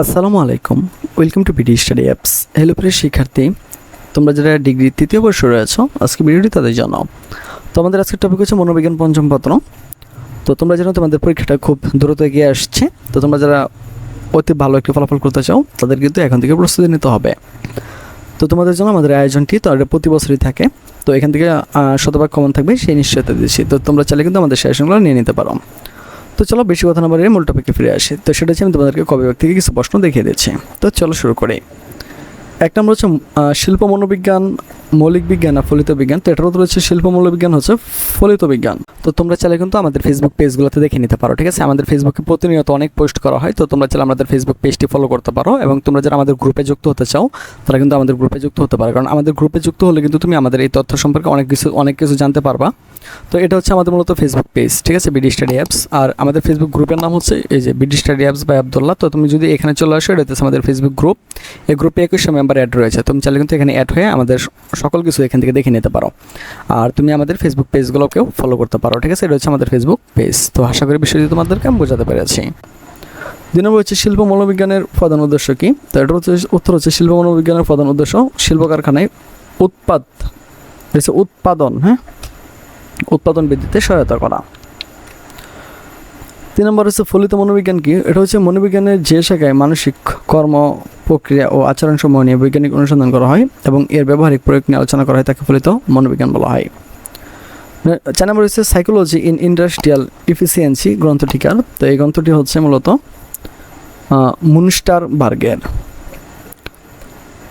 আসসালামু আলাইকুম। Welcome to BD study apps hello প্রিয় শিক্ষার্থী। তোমরা যারা ডিগ্রি তৃতীয় বর্ষে রয়েছো, আজকে ভিডিওটি তাদের জানাও তো আমাদের আজকের টপিক হচ্ছে মনোবিজ্ঞান পঞ্চম পত্র। তো তোমরা জানো তোমাদের পরীক্ষাটা খুব দ্রুত এগিয়ে আসছে। তো তোমরা যারা অতি ভালো একটি ফলাফল করতে চাও, তাদের কিন্তু এখন থেকে প্রস্তুতি নিতে হবে। তো তোমাদের জন্য আমাদের আয়োজনটি তো প্রতি বছরই থাকে। তো এখান থেকে শতভাগ কমন থাকবে, সেই নিশ্চয়তা দিচ্ছি। তো তোমরা চাইলে কিন্তু আমাদের সেশনগুলো নিয়ে নিতে পারো। তো চলো বেশি কথা না বাড়িয়ে মূল টপিকে ফিরে আসি। তো সেটা হচ্ছে আমি তোমাদেরকে কবি ব্যক্তিকে কিছু প্রশ্ন দেখিয়ে দিচ্ছি। তো চলো শুরু করি। এক নম্বর হচ্ছে শিল্প মনোবিজ্ঞান মৌলিক বিজ্ঞান আর ফলিত বিজ্ঞান। তো এটার উত্তর হচ্ছে শিল্প মনোবিজ্ঞান হচ্ছে ফলিত বিজ্ঞান। তো তোমরা চাইলে কিন্তু আমাদের ফেসবুক পেজগুলোতে দেখে নিতে পারো, ঠিক আছে? আমাদের ফেসবুকে প্রতিনিয়ত অনেক পোস্ট করা হয়, তো তোমরা চাইলে আমাদের ফেসবুক পেজটি ফলো করতে পারো এবং তোমরা যারা আমাদের গ্রুপে যুক্ত হতে চাও, তারা কিন্তু আমাদের গ্রুপে যুক্ত হতে পারো। কারণ আমাদের গ্রুপে যুক্ত হলে কিন্তু তুমি আমাদের এই তথ্য সম্পর্কে অনেক কিছু অনেক কিছু জানতে পারবা। তো এটা হচ্ছে আমাদের মূলত ফেসবুক পেজ ঠিক আছে? বিডি স্টাডি অ্যাপস আর আমাদের ফেসবুক গ্রুপের নাম হচ্ছে এই যে BD study apps by Abdullah তো তুমি যদি এখানে চলে আসো, এটা হচ্ছে আমাদের ফেসবুক গ্রুপ এই গ্রুপে একুশশো মেম্বার অ্যাড রয়েছে। তুমি চাইলে কিন্তু এখানে অ্যাড হয়ে আমাদের সকল কিছু এখান থেকে দেখে নিতে পারো। আর তুমি আমাদের ফেসবুক পেজগুলোকেও ফলো করতে পারো, ঠিক আছে? এটা হচ্ছে আমাদের ফেসবুক পেজ তো আশা করি বিষয়টি তোমাদেরকে আমি বোঝাতে পেরেছি। দুই নম্বর হচ্ছে শিল্প মনোবিজ্ঞানের প্রধান উদ্দেশ্য কি? তো এটা হচ্ছে, উত্তর হচ্ছে শিল্প মনোবিজ্ঞানের প্রধান উদ্দেশ্য শিল্প কারখানায় উৎপাদ হচ্ছে উৎপাদন হ্যাঁ? উৎপাদন বৃদ্ধিতে সহায়তা করা। তিন নম্বর হচ্ছে ফলিত মনোবিজ্ঞান কি? এটা হচ্ছে মনোবিজ্ঞানের যে শাখায় মানসিক কর্ম প্রক্রিয়া ও আচরণ সমূহ নিয়ে বৈজ্ঞানিক অনুসন্ধান করা হয় এবং এর ব্যবহারিক প্রয়োগ নিয়ে আলোচনা করা হয়, তাকে ফলিত মনোবিজ্ঞান বলা হয়। চার নম্বর হচ্ছে সাইকোলজি ইন ইন্ডাস্ট্রিয়াল ইফিসিয়েন্সি গ্রন্থটিকার তো এই গ্রন্থটি হচ্ছে মূলত মুনস্টার বার্গের।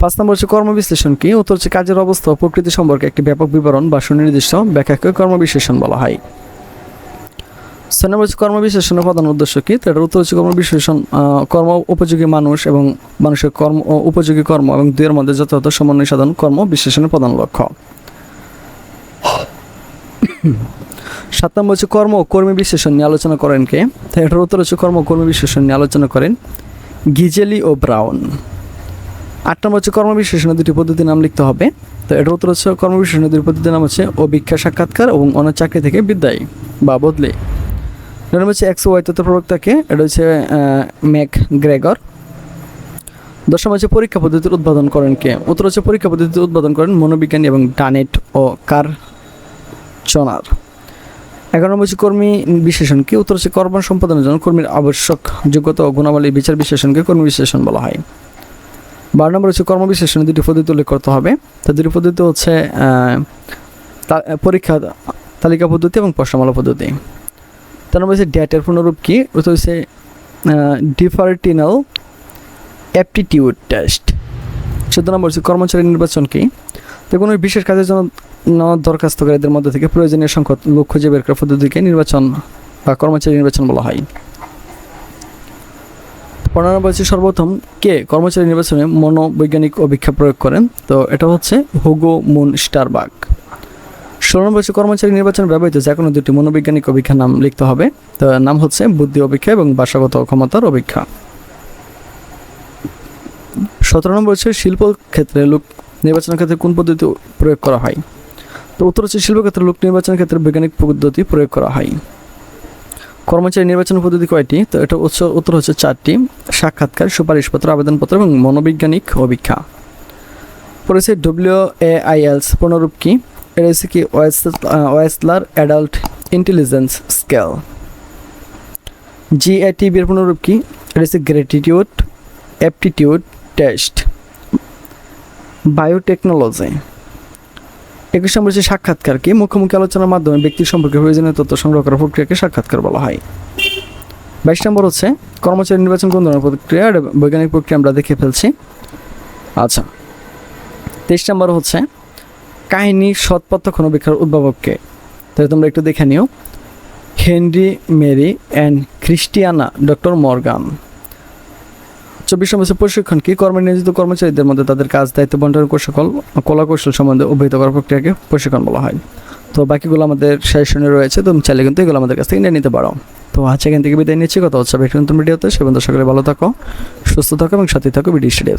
পাঁচ নম্বর হচ্ছে কর্মবিশ্লেষণ কি? উত্তর হচ্ছে কাজের অবস্থা প্রকৃতি সম্পর্কে একটি ব্যাপক বিবরণ বা সুনির্দিষ্ট ব্যাখ্যাকে কর্মবিশ্লেষণ বলা হয়। ছয় নম্বর হচ্ছে কর্মবিশ্লেষণের প্রধান উদ্দেশ্য কি? তো এটার উত্তর হচ্ছে কর্মবিশ্লেষণ কর্ম উপযোগী মানুষ এবং মানুষের কর্ম উপযোগী কর্ম এবং দুয়ের মধ্যে যথাযথ সমন্বয় সাধন, কর্ম বিশ্লেষণের প্রধান লক্ষ্য। সাত নম্বর হচ্ছে কর্ম কর্মী বিশ্লেষণ নিয়ে আলোচনা করেন কে? তো এটার উত্তর হচ্ছে কর্ম কর্মী বিশ্লেষণ নিয়ে আলোচনা করেন গিজেলি ও ব্রাউন। আট নম্বর হচ্ছে কর্মবিশ্লেষণের দুটি পদ্ধতির নাম লিখতে হবে। তো এটার উত্তর হচ্ছে কর্মবিশ্লেষণের দুটি পদ্ধতির নাম হচ্ছে অভিজ্ঞা সাক্ষাৎকার এবং অন্য চাকরি থেকে বিদ্যায় বা বদলে। এটা হচ্ছে একশো ওয়াই তত্ত্ব প্রবক্তাকে, এটা হচ্ছে ম্যাক গ্রেগর। দশম হচ্ছে পরীক্ষা পদ্ধতির উদ্বোধন করেন কে? উত্তর হচ্ছে পরীক্ষা পদ্ধতির উদ্বোধন করেন মনোবিজ্ঞানী এবং ডানেট ও কার চনার এগারো নম্বর হচ্ছে কর্মী বিশ্লেষণ কি? উত্তর হচ্ছে কর্ম সম্পাদনের জন্য কর্মীর আবশ্যক যোগ্যতা ও গুণাবলী বিচার বিশ্লেষণকে কর্মী বিশ্লেষণ বলা হয়। বারো নম্বর হচ্ছে কর্ম বিশ্লেষণে দুটি পদ্ধতি উল্লেখ করতে হবে। তো দুটি পদ্ধতি হচ্ছে পরীক্ষা তালিকা পদ্ধতি এবং প্রশ্নমালা পদ্ধতি। তার নম্বর হচ্ছে ড্যাটের পুনরূপ কি? ওটা হচ্ছে ডিফার্টিনাল অ্যাপটিটিউড টেস্ট চোদ্দ নম্বর হচ্ছে কর্মচারী নির্বাচন কি? তো কোনো বিশেষ কাজের জন্য দরখাস্তকারীদের মধ্যে থেকে প্রয়োজনীয় সংখ্যক লোক খুঁজে বের করার পদ্ধতিকে নির্বাচন বা কর্মচারী নির্বাচন বলা হয়। পনেরো নম্বর হচ্ছে সর্বপ্রথম কে কর্মচারী নির্বাচনে মনোবৈজ্ঞানিক অভিক্ষা প্রয়োগ করেন? তো এটা হচ্ছে হুগো মুন স্টারবাগ। নম্বর কর্মচারী নির্বাচন ব্যবহৃত যে কোনো দুটি মনোবৈজ্ঞানিক অভিক্ষার নাম লিখতে হবে। তো নাম হচ্ছে বুদ্ধি অভিক্ষা এবং ভাষাগত ক্ষমতার অভিক্ষা সতেরো নম্বর হচ্ছে শিল্প ক্ষেত্রে লোক নির্বাচনের ক্ষেত্রে কোন পদ্ধতি প্রয়োগ করা হয়? তো উত্তর হচ্ছে শিল্পক্ষেত্রে লোক নির্বাচনের ক্ষেত্রে বৈজ্ঞানিক পদ্ধতি প্রয়োগ করা হয়। কর্মচারী নির্বাচন পদ্ধতি কয়টি? তো এটা উৎস, উত্তর হচ্ছে চারটি। সাক্ষাৎকার, সুপারিশপত্র, আবেদনপত্র এবং মনোবৈজ্ঞানিক অভিক্ষা পড়েছে ডব্লিউ এ আই এলস পুনরূপ কি? হচ্ছে কি Wechsler adult intelligence scale. G A টিভির পুনরূপ কি? রয়েছে গ্রেটিটিউড অ্যাপটিটিউড টেস্ট বায়োটেকনোলজি একুশ নম্বর হচ্ছে সাক্ষাৎকার কি? মুখোমুখি আলোচনার মাধ্যমে ব্যক্তি সম্পর্কে প্রয়োজনীয় তথ্য সংগ্রহ করার প্রক্রিয়াকে সাক্ষাৎকার বলা হয়। বাইশ নম্বর হচ্ছে কর্মচারী নির্বাচন কোন ধরনের প্রক্রিয়া বৈজ্ঞানিক প্রক্রিয়া আমরা দেখে ফেলছি। আচ্ছা তেইশ নম্বর হচ্ছে কাহিনী সৎপথ্য ক্ষণবিক্ষার উদ্ভাবককে। তাহলে তোমরা একটু দেখে নিও। Henry, Mary and Christiana doctor Morgan. চব্বিশ হচ্ছে প্রশিক্ষণ কি? কর্মে নিয়োজিত কর্মচারীদের মধ্যে তাদের কাজ, দায়িত্ব বন্টনের কৌশল কলা কৌশল সম্বন্ধে অভিহিত করার প্রক্রিয়াকে প্রশিক্ষণ বলা হয়। তো বাকিগুলো আমাদের সেশনে রয়েছে, তুমি চাইলে কিন্তু এগুলো আমাদের কাছ থেকে নিয়ে নিতে পারো। তো আজ এখান থেকে বিদায় নিচ্ছি, কথা হচ্ছে নতুন ভিডিওতে। সে বন্ধু সকলে ভালো থাকো, সুস্থ থাকো এবং সাথে থাকো ভিডিও স্টাডি